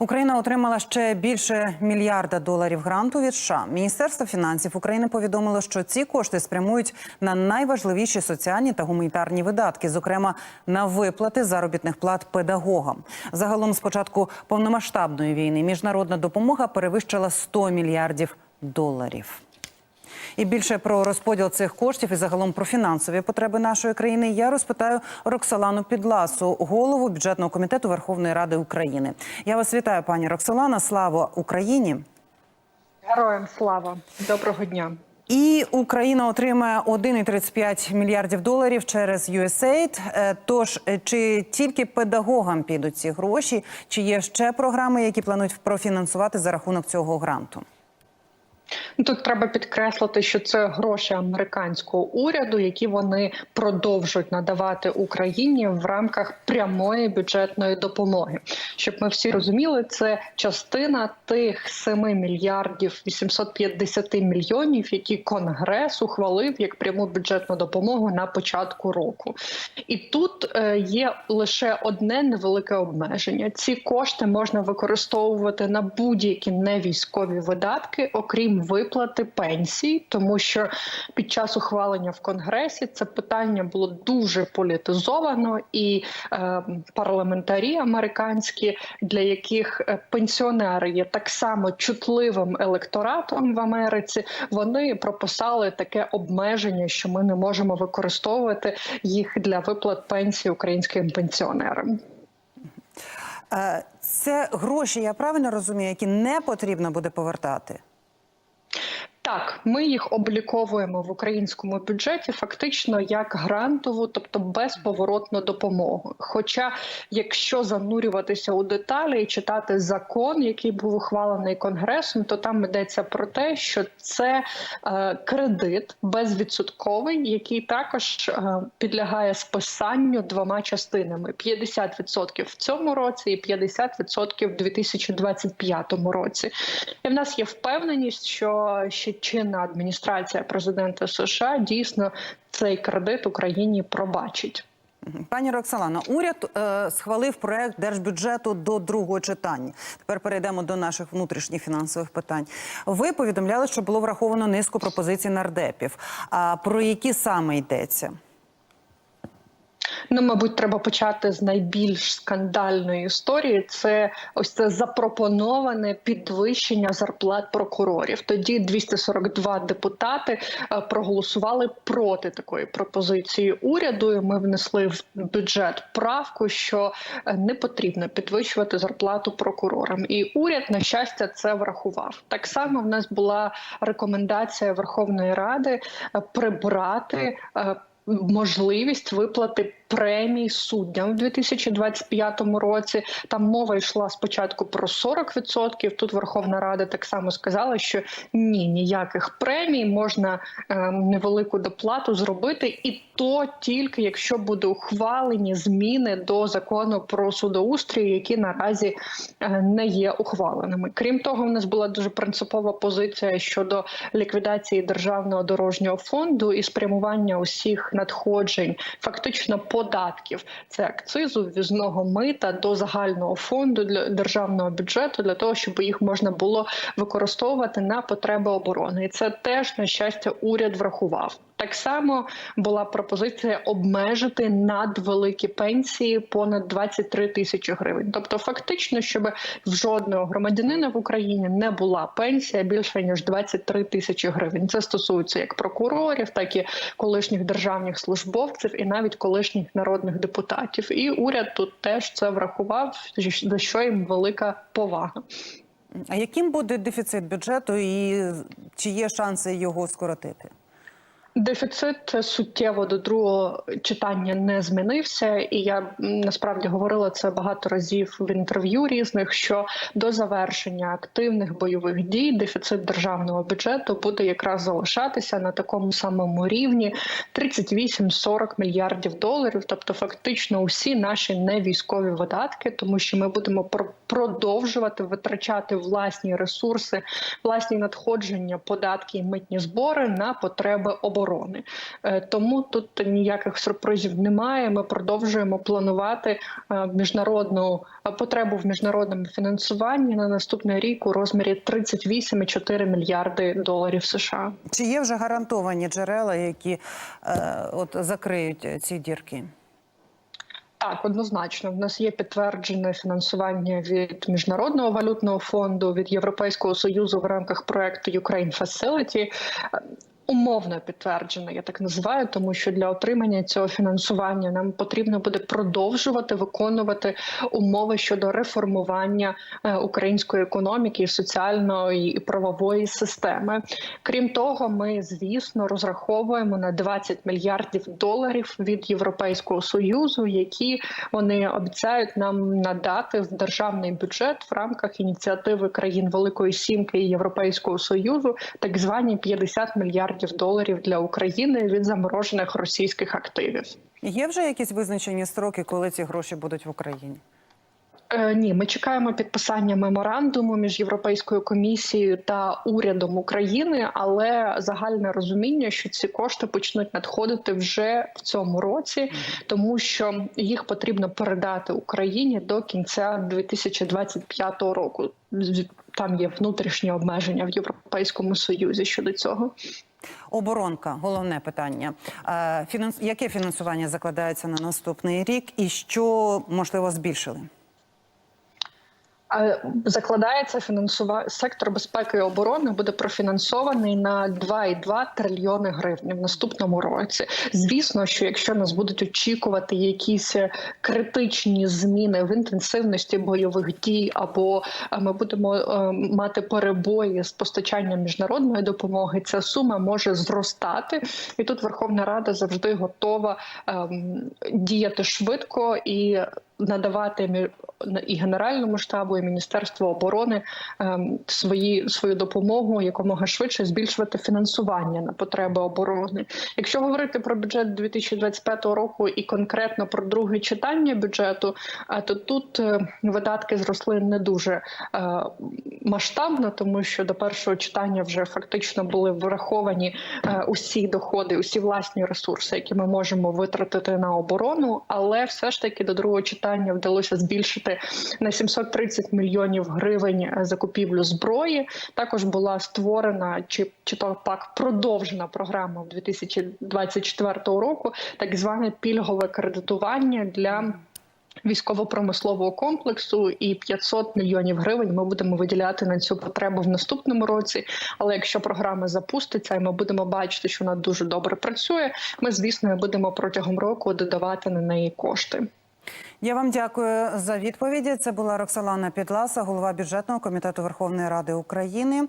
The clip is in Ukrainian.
Україна отримала ще більше мільярда доларів гранту від США. Міністерство фінансів України повідомило, що ці кошти спрямують на найважливіші соціальні та гуманітарні видатки, зокрема на виплати заробітних плат педагогам. Загалом, з початку повномасштабної війни, міжнародна допомога перевищила 100 мільярдів доларів. І більше про розподіл цих коштів і загалом про фінансові потреби нашої країни я розпитаю Роксолану Підласу, голову бюджетного комітету Верховної Ради України. Я вас вітаю, пані Роксолана. Слава Україні! Героям слава доброго дня. І Україна отримає 1,35 мільярдів доларів через USAID. Е, Тож е, чи тільки педагогам підуть ці гроші, чи є ще програми, які планують профінансувати за рахунок цього гранту? Тут треба підкреслити, що це гроші американського уряду, які вони продовжують надавати Україні в рамках прямої бюджетної допомоги. Щоб ми всі розуміли, це частина тих 7 мільярдів 850 мільйонів, які Конгрес ухвалив як пряму бюджетну допомогу на початку року. І тут е, є лише одне невелике обмеження: ці кошти можна використовувати на будь-які невійськові видатки, окрім виплати пенсій, тому що під час ухвалення в Конгресі це питання було дуже політизовано, і е, парламентарі американські, для яких е, пенсіонери є так само чутливим електоратом в Америці, вони прописали таке обмеження, що ми не можемо використовувати їх для виплат пенсій українським пенсіонерам. Е, Це гроші, я правильно розумію, які не потрібно буде повертати. Так, ми їх обліковуємо в українському бюджеті фактично як грантову, тобто безповоротну допомогу. Хоча, якщо занурюватися у деталі і читати закон, який був ухвалений конгресом, то там йдеться про те, що це е, кредит безвідсотковий, який також е, підлягає списанню двома частинами: 50% в цьому році і 50% в 2025 році. І в нас є впевненість, що ще чинна адміністрація президента США дійсно цей кредит Україні пробачить. Пані Роксолано, уряд е, схвалив проект держбюджету до другого читання. Тепер перейдемо до наших внутрішніх фінансових питань. Ви повідомляли, що було враховано низку пропозицій нардепів. А про які саме йдеться? Ну, мабуть, треба почати з найбільш скандальної історії. Це ось це запропоноване підвищення зарплат прокурорів. Тоді 242 депутати е, проголосували проти такої пропозиції уряду. І Ми внесли в бюджет правку, що е, не потрібно підвищувати зарплату прокурорам. І уряд, на щастя, це врахував. Так само в нас була рекомендація Верховної Ради е, прибрати. Можливість виплати премій суддям в 2025 році. Там мова йшла спочатку про 40%. Тут Верховна Рада так само сказала, що ні, ніяких премій можна е, невелику доплату зробити, і то тільки якщо буде ухвалені зміни до закону про судоустрій, які наразі е, не є ухваленими. Крім того, в нас була дуже принципова позиція щодо ліквідації державного дорожнього фонду і спрямування усіх надходжень, фактично податків, це акцизу, ввізного мита до загального фонду для державного бюджету для того, щоб їх можна було використовувати на потреби оборони, і це теж на щастя уряд врахував. Так само була пропозиція обмежити надвеликі пенсії понад 23 тисячі гривень. Тобто, фактично, щоб в жодного громадянина в Україні не була пенсія більше ніж 23 тисячі гривень. Це стосується як прокурорів, так і колишніх державних службовців, і навіть колишніх народних депутатів. І уряд тут теж це врахував, за що їм велика повага. А яким буде дефіцит бюджету і чи є шанси його скоротити? Дефіцит суттєво до другого читання не змінився, і я насправді говорила це багато разів в інтерв'ю різних. Що до завершення активних бойових дій дефіцит державного бюджету буде якраз залишатися на такому самому рівні 38-40 мільярдів доларів, тобто фактично усі наші невійськові видатки, тому що ми будемо продовжувати витрачати власні ресурси, власні надходження, податки і митні збори на потреби оборони оборони. Е, Тому тут ніяких сюрпризів немає. Ми продовжуємо планувати е, міжнародну е, потребу в міжнародному фінансуванні на наступний рік у розмірі 38,4 мільярди доларів США. Чи є вже гарантовані джерела, які е, от закриють ці дірки? Так, однозначно, в нас є підтверджене фінансування від міжнародного валютного фонду від Європейського союзу в рамках проекту Ukraine Facility. Умовно підтверджено, я так називаю, тому що для отримання цього фінансування нам потрібно буде продовжувати виконувати умови щодо реформування е, української економіки, соціальної і правової системи. Крім того, ми звісно розраховуємо на 20 мільярдів доларів від Європейського союзу, які вони обіцяють нам надати в державний бюджет в рамках ініціативи країн Великої Сімки і Європейського союзу, так звані 50 мільярдів доларів для України від заморожених російських активів. Є вже якісь визначені строки, коли ці гроші будуть в Україні? Е, ні, ми чекаємо підписання меморандуму між Європейською комісією та урядом України, але загальне розуміння, що ці кошти почнуть надходити вже в цьому році, тому що їх потрібно передати Україні до кінця 2025 року. Там є внутрішні обмеження в Європейському Союзі щодо цього. Оборонка головне питання. Е, Фінанс... Яке фінансування закладається на наступний рік, і що можливо збільшили? Закладається фінансува... сектор безпеки і оборони буде профінансований на 2,2 трильйони гривень в наступному році. Звісно, що якщо нас будуть очікувати якісь е, критичні зміни в інтенсивності бойових дій, або е, ми будемо е, мати перебої з постачанням міжнародної допомоги, ця сума може зростати, і тут Верховна Рада завжди готова ем, діяти швидко і надавати і Генеральному штабу, і Міністерству оборони ем, свої свою допомогу якомога швидше збільшувати фінансування на потреби оборони. Якщо говорити про бюджет 2025 року і конкретно про друге читання бюджету, а то тут е, видатки зросли не дуже е, масштабно, тому що до першого читання вже фактично були враховані е, усі доходи, усі власні ресурси, які ми можемо витратити на оборону. Але все ж таки до другого читання вдалося збільшити на 730 мільйонів гривень е, закупівлю зброї. Також була створена чи, чи то пак продовжена програма в 2024 року, так зване пільгове кредитування для. Військово-промислового комплексу і 500 мільйонів гривень ми будемо виділяти на цю потребу в наступному році. Але якщо програма запуститься, і ми будемо бачити, що вона дуже добре працює, ми звісно будемо протягом року додавати на неї кошти. Я вам дякую за відповіді. Це була Роксолана Підласа, голова бюджетного комітету Верховної Ради України.